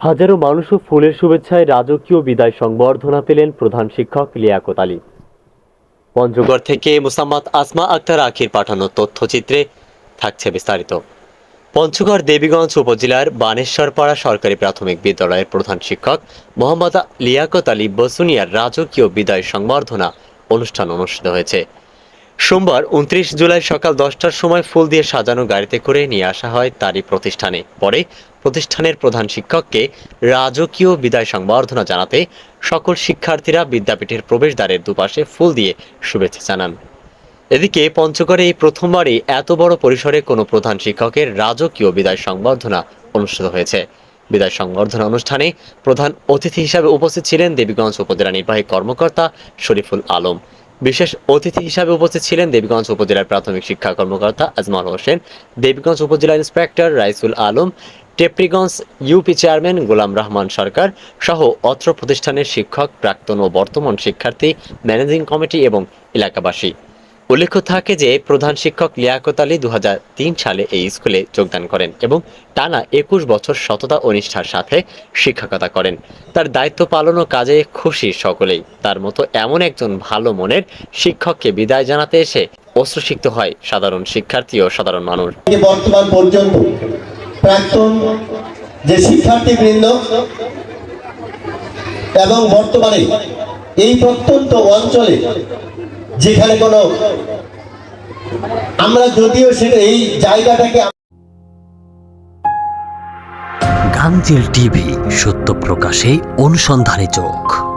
হাজারো মানুষ ও ফুলের শুভেচ্ছায় রাজকীয় বিদায় সংবর্ধনা পেলেন প্রধান শিক্ষক লিয়াকত আলী। পঞ্চগড় থেকে মুসাম্মাদ আসমা আক্তার আখির পাঠানো তথ্যচিত্রে থাকছে বিস্তারিত। পঞ্চগড় দেবীগঞ্জ উপজেলার বানেশ্বরপাড়া সরকারি প্রাথমিক বিদ্যালয়ের প্রধান শিক্ষক মোহাম্মদ লিয়াকত আলী বসুনিয়ার রাজকীয় বিদায় সংবর্ধনা অনুষ্ঠান অনুষ্ঠিত হয়েছে। সোমবার উনত্রিশ জুলাই সকাল দশটার সময় ফুল দিয়ে সাজানো গাড়িতে করে নিয়ে আসা হয় তারই প্রতিষ্ঠানে। পরে প্রতিষ্ঠানের প্রধান শিক্ষককে রাজকীয় বিদায় সংবর্ধনা জানাতে সকল শিক্ষার্থীরা বিদ্যাপীঠের প্রবেশদ্বারের দুপাশে ফুল দিয়ে শুভেচ্ছা জানান। এদিকে পঞ্চগড়ে এই প্রথমবারই এত বড় পরিসরে কোনো প্রধান শিক্ষকের রাজকীয় বিদায় সংবর্ধনা অনুষ্ঠিত হয়েছে। বিদায় সংবর্ধনা অনুষ্ঠানে প্রধান অতিথি হিসাবে উপস্থিত ছিলেন দেবীগঞ্জ উপজেলা নির্বাহী কর্মকর্তা শরীফুল আলম। বিশেষ অতিথি হিসাবে উপস্থিত ছিলেন দেবীগঞ্জ উপজেলার প্রাথমিক শিক্ষা কর্মকর্তা আজমল হোসেন, দেবীগঞ্জ উপজেলা inspector Raisul Alam, Tepriganj UP chairman Golam Rahman Sarkar সহ অত্র প্রতিষ্ঠানের শিক্ষক, প্রাক্তন ও বর্তমান শিক্ষার্থী, ম্যানেজিং কমিটি এবং এলাকাবাসী। উল্লেখ্য থাকে যে প্রধান শিক্ষক লিয়াকত আলী দু সালে এই স্কুলে যোগদান করেন এবং টানা একুশ বছর সততা ও নিষ্ঠার সাথে শিক্ষকতা করেন। তার দায়িত্ব পালন ও কাজে খুশি সকলেই। তার মতো এমন একজন ভালো মনের শিক্ষককে বিদায় জানাতে এসে অশ্রুসিক্ত হয় সাধারণ শিক্ষার্থী ও সাধারণ মানুষ। বর্তমান পর্যন্ত প্রাক্তন যে এবং বর্তমানে এই প্রত্যন্ত অঞ্চলে যেখানে কোনো আমরা যদিও সেটা এই জায়গাটাকে গাঞ্জেল টিভি সত্য প্রকাশে অনুসন্ধানে চোখ।